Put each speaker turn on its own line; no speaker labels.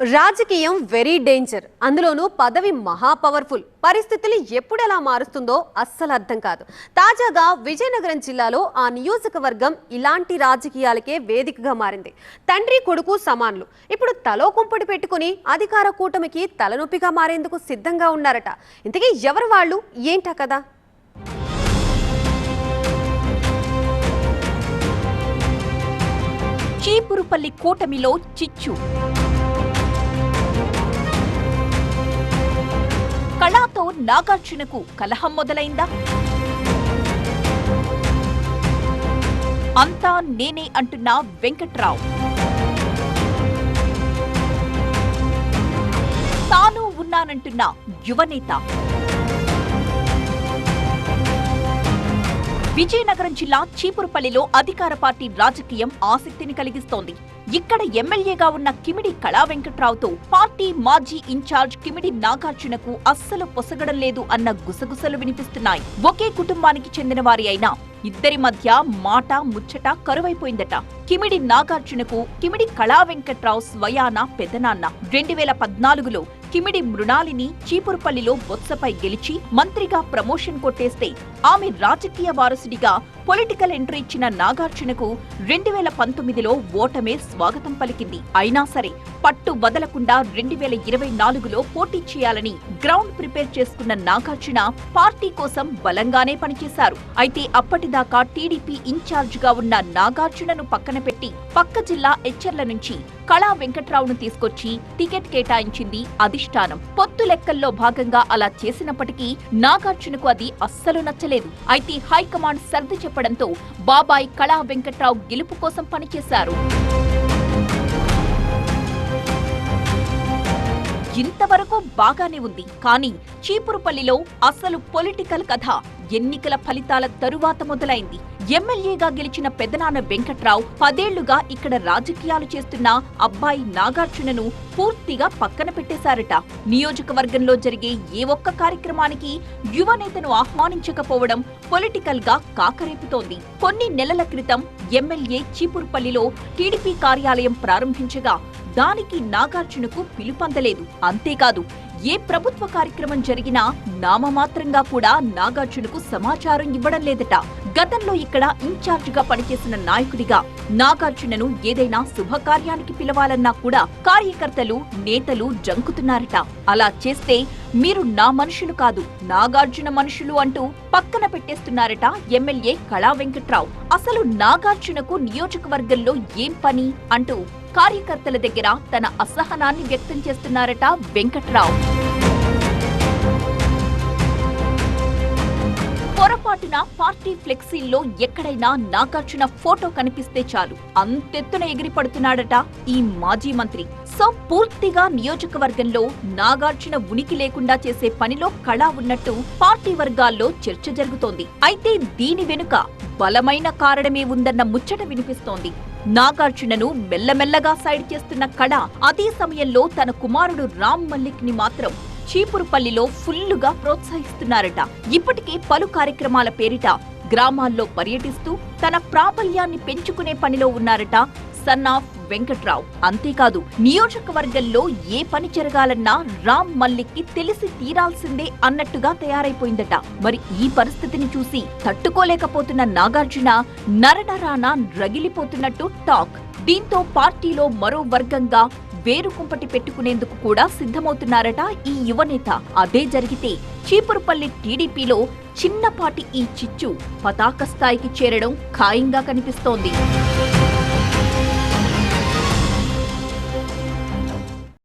రాజకీయం very danger అందులోనూ పదవి మహా పవర్ఫుల్ పరిస్థితులు ఎప్పుడు ఎలా మారుస్తుందో అస్సలు అర్థం కాదు. తాజాగా విజయనగరం జిల్లాలో ఆ నియోజకవర్గం ఇలాంటి రాజకీయాలకే వేదికగా మారింది. తండ్రి కొడుకు సమానులు. ఇప్పుడు తలో కుంపటి పెట్టుకుని అధికార కూటమికి తలనొప్పిగా మారేందుకు సిద్ధంగా ఉన్నారట. ఇంతకీ ఎవరు వాళ్ళు? ఏంటా కదా
చీపురుపల్లి కూటమిలో చిచ్చు. నాగార్జునకు కలహం మొదలైందా? అంతా నేనే అంటున్న వెంకట్రావు. తాను ఉన్నానంటున్న యువనేత. విజయనగరం జిల్లా చీపురుపల్లిలో అధికార పార్టీ రాజకీయం ఆసక్తిని కలిగిస్తోంది. ఇక్కడ ఎమ్మెల్యేగా ఉన్న కిమిడి కళా వెంకట్రావుతో పార్టీ మాజీ ఇన్ఛార్జ్ కిమిడి నాగార్జునకు అస్సలు పొసగడం లేదు అన్న గుసగుసలు వినిపిస్తున్నాయి. ఒకే కుటుంబానికి చెందిన వారి అయినా ఇద్దరి మధ్య మాట ముచ్చట కరువైపోయిందట. కిమిడి నాగార్జునకు కిమిడి కళా వెంకట్రావు స్వయాన పెదనాన్న. రెండు వేల పద్నాలుగులో కిమిడి మృణాలిని చీపురుపల్లిలో బొత్సపై గెలిచి మంత్రిగా ప్రమోషన్ కొట్టేస్తే ఆమె రాజకీయ వారసుడిగా పొలిటికల్ ఎంట్రీ ఇచ్చిన నాగార్జునకు రెండు వేల పంతొమ్మిదిలో ఓటమే స్వాగతం పలికింది. అయినా సరే పట్టు వదలకుండా రెండు వేల ఇరవై నాలుగులో పోటీ చేయాలని గ్రౌండ్ ప్రిపేర్ చేసుకున్న నాగార్జున పార్టీ కోసం బలంగానే పనిచేశారు. అయితే అప్పటిదాకా టీడీపీ ఇన్ఛార్జ్గా ఉన్న నాగార్జునను పక్కన పెట్టి పక్క జిల్లా హెచ్చర్ల నుంచి కళా వెంకట్రావును తీసుకొచ్చి టికెట్ కేటాయించింది అధిష్టానం. పొత్తు లెక్కల్లో భాగంగా అలా చేసినప్పటికీ నాగార్జునకు అది అస్సలు నచ్చలేదు. అయితే హైకమాండ్ సర్ది చెప్పడంతో బాబాయ్ కళా వెంకట్రావు గెలుపు కోసం పనిచేశారు. ఇంతవరకు బాగానే ఉంది. కానీ చీపురుపల్లిలో అసలు పొలిటికల్ కథ. ఎన్నికల ఫలితాల తరువాత మొదలైంది. ఎమ్మెల్యేగా గెలిచిన పెదనాన్న వెంకట్రావు పదేళ్ళుగా ఇక్కడ రాజకీయాలు చేస్తున్న అబ్బాయి నాగార్జునను పూర్తిగా పక్కన పెట్టేశారట. నియోజకవర్గంలో జరిగే ఏ ఒక్క కార్యక్రమానికి యువనేతను ఆహ్వానించకపోవడం పొలిటికల్గా కాకరేపుతోంది. కొన్ని నెలల క్రితం ఎమ్మెల్యే చీపురుపల్లిలో టీడీపీ కార్యాలయం ప్రారంభించగా దానికి నాగార్జునకు పిలుపందలేదు. అంతేకాదు ఏ ప్రభుత్వ కార్యక్రమం జరిగినా నామమాత్రంగా కూడా నాగార్జునకు సమాచారం ఇవ్వడం లేదట. గతంలో ఇక్కడ ఇన్ఛార్జిగా పనిచేసిన నాయకుడిగా నాగార్జునను ఏదైనా శుభకార్యానికి పిలవాలన్నా కూడా కార్యకర్తలు నేతలు జంకుతున్నారట. అలా చేస్తే మీరు నా మనుషులు కాదు నాగార్జున మనుషులు అంటూ పక్కన పెట్టేస్తున్నారట ఎమ్మెల్యే కళా వెంకట్రావు. అసలు నాగార్జునకు నియోజకవర్గంలో ఏం పని? అంటూ కార్యకర్తల దగ్గర తన అసహనాన్ని వ్యక్తం చేస్తున్నారట వెంకట్రావు. ఫ్లెక్సీల్లో ఎక్కడైనా నాగార్జున ఫోటో కనిపిస్తే చాలు. అంతెత్తున ఎగిరి పడుతున్నాడట ఈ మాజీ మంత్రి. సో పూర్తిగా నియోజకవర్గంలో నాగార్జున ఉనికి లేకుండా చేసే పనిలో కళ ఉన్నట్టు పార్టీ వర్గాల్లో చర్చ జరుగుతోంది. అయితే దీని వెనుక బలమైన కారణమే ఉందన్న ముచ్చట వినిపిస్తోంది. నాగార్జునను మెల్లమెల్లగా సైడ్ చేస్తున్న కళ అదే సమయంలో తన కుమారుడు రామ్ మల్లిక్ని మాత్రం చీపురుపల్లిలో ఫుల్లుగా ప్రోత్సహిస్తున్నారట. ఇప్పటికే పలు కార్యక్రమాల పేరిట గ్రామాల్లో పర్యటిస్తూ తన ప్రాబల్యాన్ని పెంచుకునే పనిలో ఉన్నారట సన్ ఆఫ్ వెంకట్రావు. అంతేకాదు నియోజకవర్గంలో ఏ పని జరగాలన్నా రామ్ మల్లిక్కి తెలిసి తీరాల్సిందే అన్నట్టుగా తయారైపోయిందట. మరి ఈ పరిస్థితిని చూసి తట్టుకోలేకపోతున్న నాగార్జున నరనరాన రగిలిపోతున్నట్టు టాక్. దీంతో పార్టీలో మరో వర్గంగా వేరుకుంపటి పెట్టుకునేందుకు కూడా సిద్ధమవుతున్నారట ఈ యువనేత. అదే జరిగితే చీపురుపల్లి టీడీపీలో చిన్నపాటి ఈ చిచ్చు పతాక స్థాయికి చేరడం ఖాయంగా కనిపిస్తోంది.